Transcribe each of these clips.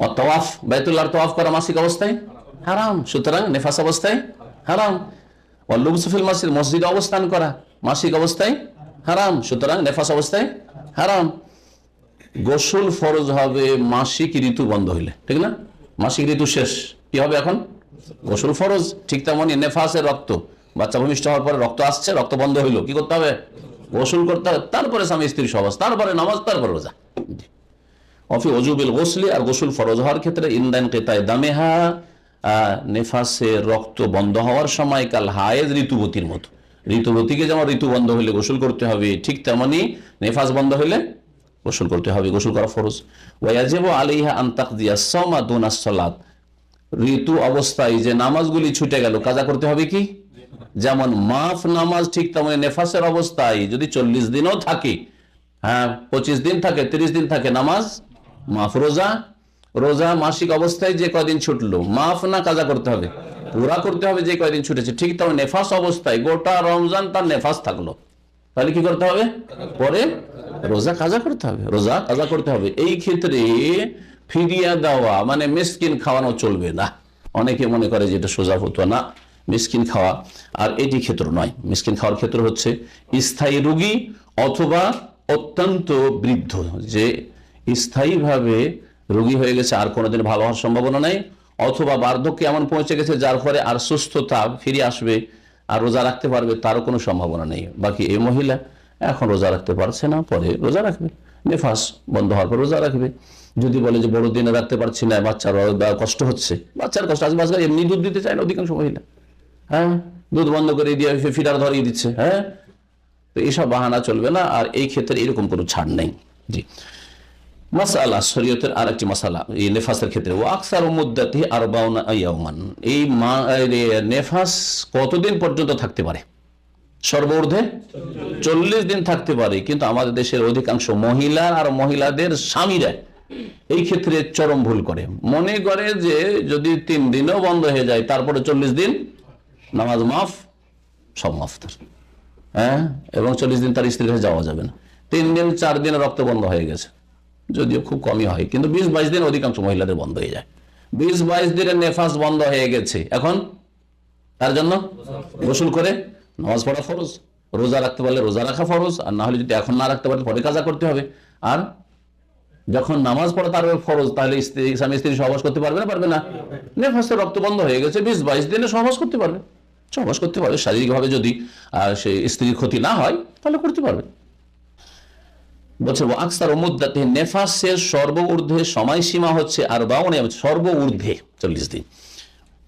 তওয়াফ বাইতুল্লাহ তওয়াফ করা মাসিক অবস্থায় হারাম সুতরাং নেফাস অবস্থায় হারাম অল্লুবসুফিল মাসিদ মসজিদে অবস্থান করা মাসিক অবস্থায় হারাম সুতরাং নেফাস অবস্থায় হারাম গোসল ফরজ হবে মাসিক ঋতু বন্ধ হইলে ঠিক না মাসিক ঋতু শেষ কি হবে এখন গোসল ফরজ ঠিক তেমনই নেফাসের রক্ত বাচ্চা ভূমিষ্ঠ হওয়ার পরে রক্ত আসছে রক্ত বন্ধ হইল কি করতে হবে গোসল করতে হবে তারপরে স্বামী স্ত্রী সহবাস তারপরে নামাজ তারপরে রোজা। অফি অজুবিল গোসলি আর গোসল ফরজ হওয়ার ক্ষেত্রে ইন্দান কেতায় দামেহা নেফাসে রক্ত বন্ধ হওয়ার সময় কাল হায়েজ ঋতুবতীর মতো। ঋতুবতীকে যেমন ঋতু বন্ধ হইলে গোসল করতে হবে, ঠিক তেমনি নেফাস বন্ধ হইলে গোসল করতে হবে, গোসল করা ফরজ। ওয়াজিব আলিহা আন্তাক দিয়া সমা দুনাস সালাত। ঋতু অবস্থায় যে নামাজগুলি ছুটে গেল, কাজা করতে হবে কি? যেমন মাফ নামাজ ঠিক তেমনি নেফাসের অবস্থায় যদি চল্লিশ দিনও থাকে হ্যাঁ পঁচিশ দিন থাকে, তিরিশ দিন থাকে নামাজ মাফ, রোজা? রোজা মাসিক অবস্থায় যে কয়দিন ছুটলো? মাফ না কাজা করতে হবে? পুরা করতে হবে যে কয়দিন ছুটেছে। ঠিক তেমন নেফাস অবস্থায় গোটা রমজান তার নেফাস থাকল। তাহলে কি করতে হবে? পরে রোজা কাজা করতে হবে। রোজা কাজা করতে হবে। এই ক্ষেত্রে ফিরিয়া দেওয়া মানে মিসকিন খাওয়ানো চলবে না। অনেকে মনে করে যেটা সোজা হতো না। মিসকিন খাওয়া আর এটি ক্ষেত্র নয়। মিসকিন খাওয়ার ক্ষেত্র হচ্ছে স্থায়ী রুগী অথবা অত্যন্ত বৃদ্ধ, যে স্থায়ীভাবে রোগী হয়ে গেছে, আর কোনোদিন ভালো হওয়ার সম্ভাবনা নেই। অথবা বার্ধক্যে এমন পৌঁছে গেছে যার ফলে আর সুস্থতা ফিরে আসবে, আর রোজা রাখতে পারবে, তারও কোনো সম্ভাবনা নেই। বাকি এই মহিলা এখন রোজা রাখতে পারছে না, পরে রোজা রাখবে। নেফাস বন্ধ হওয়ার পর রোজা রাখবে। যদি বলে যে বড় দিনে রাখতে পারছি না, বাচ্চার কষ্ট হচ্ছে, বাচ্চার কষ্ট আজকে বাচ্চা এমনি দুধ দিতে চায় না অধিকাংশ মহিলা। হ্যাঁ দুধ বন্ধ করে দিয়ে ফিটার ধরিয়ে দিচ্ছে হ্যাঁ? তো এইসব বাহানা চলবে না, আর এই ক্ষেত্রে এরকম কোনো ছাড় নেই। জি। মাসালা, শরীয়তের আর একটি এই নেফাসের ক্ষেত্রে। ও আকসার এই নেফাস কতদিন পর্যন্ত থাকতে পারে? সর্বঊর্ধ্বে? চল্লিশ দিন থাকতে পারে। কিন্তু আমাদের দেশের অধিকাংশ মহিলা আর মহিলাদের স্বামীরা এই ক্ষেত্রে চরম ভুল করে। মনে করে যে যদি তিন দিনও বন্ধ হয়ে যায়, তারপরে চল্লিশ দিন নামাজ মাফ, সব মাফ তার। হ্যাঁ? এবং চল্লিশ দিন তার স্ত্রীর কাছে যাওয়া যাবে না। তিন দিন, চার দিন রক্ত বন্ধ হয়ে গেছে। যদিও খুব কমই হয়। কিন্তু বিশ বাইশ দিন অধিকাংশ মহিলাদের বন্ধ হয়ে যায়। বিশ বাইশ দিনের নেফাস বন্ধ হয়ে গেছে। এখন? তার জন্য? গোসল করে নামাজ পড়া ফরজ। রোজা রাখতে পারলে রোজা রাখা ফরজ। আর না হলে যদি এখন না রাখতে পারলে পরে কাজা করতে হবে। আর যখন নামাজ পড়া তার ফরজ তাহলে স্ত্রী স্বামী স্ত্রী সহবাস করতে পারবে না পারবে না। নেফাসের রক্ত বন্ধ হয়ে গেছে বিশ বাইশ দিনে সহবাস করতে পারবে। সহবাস করতে পারবে। শারীরিকভাবে যদি আহ, সে স্ত্রীর ক্ষতি না হয় তাহলে করতে পারবে। বলছে আকসার মুদ্দাতে নেফাসের সর্ব ঊর্ধ্বে সময়সীমা হচ্ছে আর বাউনে সর্ব ঊর্ধ্বে চল্লিশ দিন।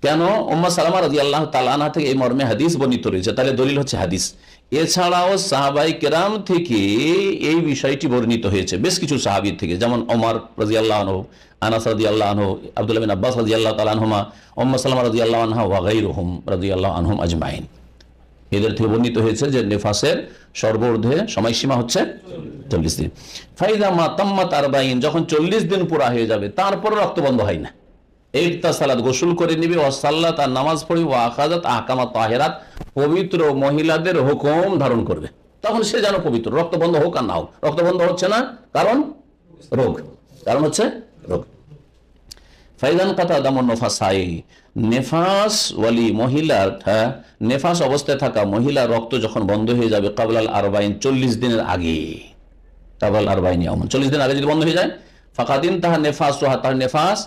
কেন? উম্মা সালামা রাজি আল্লাহ তালানা থেকে এই মর্মে হাদিস বর্ণিত রয়েছে। তাহলে দলিল হচ্ছে হাদিস। এছাড়াও সাহাবাই কেরাম থেকে এই বিষয়টি বর্ণিত হয়েছে, বেশ কিছু সাহাবির থেকে। যেমন ওমর রাজি আল্লাহ আনহু, আনাস রাজি আল্লাহ আনহু, আব্দুল্লাহ আব্বাস রাজি আল্লাহ তালানহমা উম্মা সালামা রাজি আল্লাহ আনহা ওয়াগাই রহম রাজি আল্লাহ আনহুম আজমাইন। এদের থেকে বর্ণিত হয়েছে যে নেফাসের সর্বর্ধে সময়সীমা হচ্ছে চল্লিশ দিন। ফাইদা মা তাম্মাত আরবাইন, যখন চল্লিশ দিন পুরা হয়ে যাবে তারপরে রক্ত বন্ধ হয় না। একটা সালাদ গোসল করে নিবে নামাজ পড়বে ও আখাজাত তাহেরাত পবিত্র মহিলাদের হুকুম ধারণ করবে। তখন সে যেন পবিত্র, রক্ত বন্ধ হোক আর না হোক। রক্ত বন্ধ হচ্ছে না, কারণ রোগ। কারণ হচ্ছে রোগ। ফাইদান কাতা দামন নফাসাই নেফাস ওয়ালি মহিলার হ্যাঁ নেফাস অবস্থায় থাকা মহিলা রক্ত যখন বন্ধ হয়ে যাবে কাবলাল আরবাইন চল্লিশ দিনের আগে। কাবলাল আরবাইন অমন চল্লিশ দিন আগে যদি বন্ধ হয়ে যায়, ফাঁকাদিন তাহার নেফাস সোহা তাহার নেফাস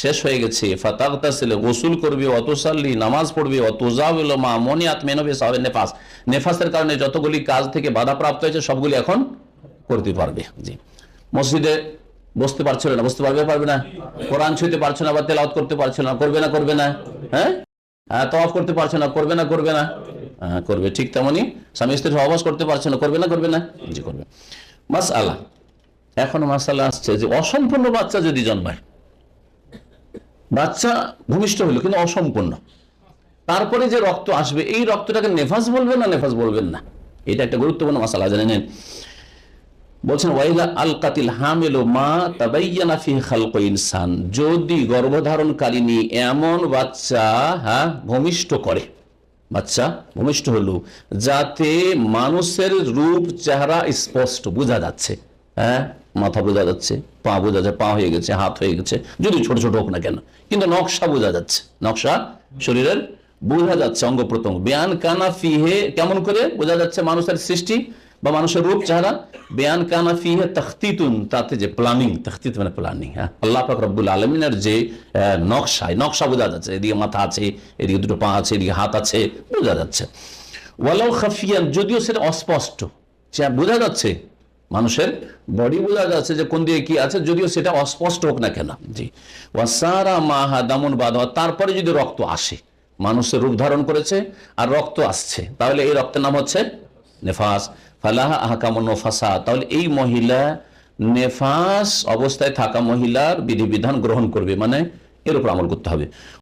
শেষ হয়ে গেছে। ফাতাকতা ছেলে গোসুল করবে, অতসাল্লি, নামাজ পড়বে অতজাউল মা মনে আত্মেনবে সাহেব নেফাস। নেফাসের কারণে যতগুলি কাজ থেকে বাধা প্রাপ্ত হয়েছে, সবগুলি এখন করতে পারবে। জি। মসজিদে বসতে পারছিল না, বসতে পারবে পারবে না। কোরআন ছুঁতে পারছে না বা তেলাওয়াত করতে পারছ না, করবে না করবে না হ্যাঁ? হ্যাঁ তওয়াফ করতে পারছে না, করবে না করবে না। হ্যাঁ করবে, ঠিক তেমনই। স্বামী স্ত্রী সহবাস করতে পারছে না, করবে না করবে না, জি, করবে। মাস আল্লাহ এখন মাসালা আসছে যে অসম্পূর্ণ বাচ্চা যদি জন্মায়, বাচ্চা ভূমিষ্ঠ হইল, কিন্তু অসম্পূর্ণ। তারপরে যে রক্ত আসবে, এই রক্তটাকে নেফাস বলবেন না, নেফাস বলবেন না? এটা একটা গুরুত্বপূর্ণ মশালা জেনে নেন। বলছেন, ওয়াইলা আল কাতিল হামেল মা তাবাইয়ানা ফি খালক ইনসান। যদি গর্ভধারণকারিনী এমন বাচ্চা হ্যাঁ ভূমিষ্ঠ করে, বাচ্চা, ভূমিষ্ঠ হলো, যাতে মানুষের রূপ, চেহারা স্পষ্ট বোঝা যাচ্ছে হ্যাঁ মাথা বোঝা যাচ্ছে, পা বোঝা যাচ্ছে, পা হয়ে গেছে, হাত হয়ে গেছে, যদি ছোট ছোট হোক না কেন, কিন্তু নকশা বোঝা যাচ্ছে, নকশা শরীরের বোঝা যাচ্ছে, অঙ্গ প্রত্যঙ্গ। বেয়ান কানা ফিহে কেমন করে বোঝা যাচ্ছে মানুষের সৃষ্টি? বা মানুষের রূপ, চেহারা বেয়ান কানা ফিহে তখতিতুন, তাতে যে প্ল্যানিং তখতিত মানে প্ল্যানিং হ্যাঁ? আল্লাহ পাক রব্বুল আলমিনের যে নকশায় নকশা বোঝা যাচ্ছে, এদিকে মাথা আছে, এদিকে দুটো পা আছে, এদিকে হাত আছে, বোঝা যাচ্ছে। ওয়ালাউ খাফিয়ান, যদিও সেটা অস্পষ্ট সে বোঝা যাচ্ছে, মানুষের বডি বোঝা যাচ্ছে যে কোন দিকে কি আছে, যদিও সেটা অস্পষ্ট হোক না কেন, জি। ওয়াসারা মাহা দামন বাদ, তারপরে যদি রক্ত আসে, মানুষের রূপ ধারণ করেছে, আর রক্ত আসছে, তাহলে এই রক্তের নাম হচ্ছে নেফাস। ফালাহা আহকামন ফাসা তাহলে এই মহিলা নেফাস অবস্থায় থাকা মহিলার বিধিবিধান গ্রহণ করবে মানে এর উপর আমল করতে হবে।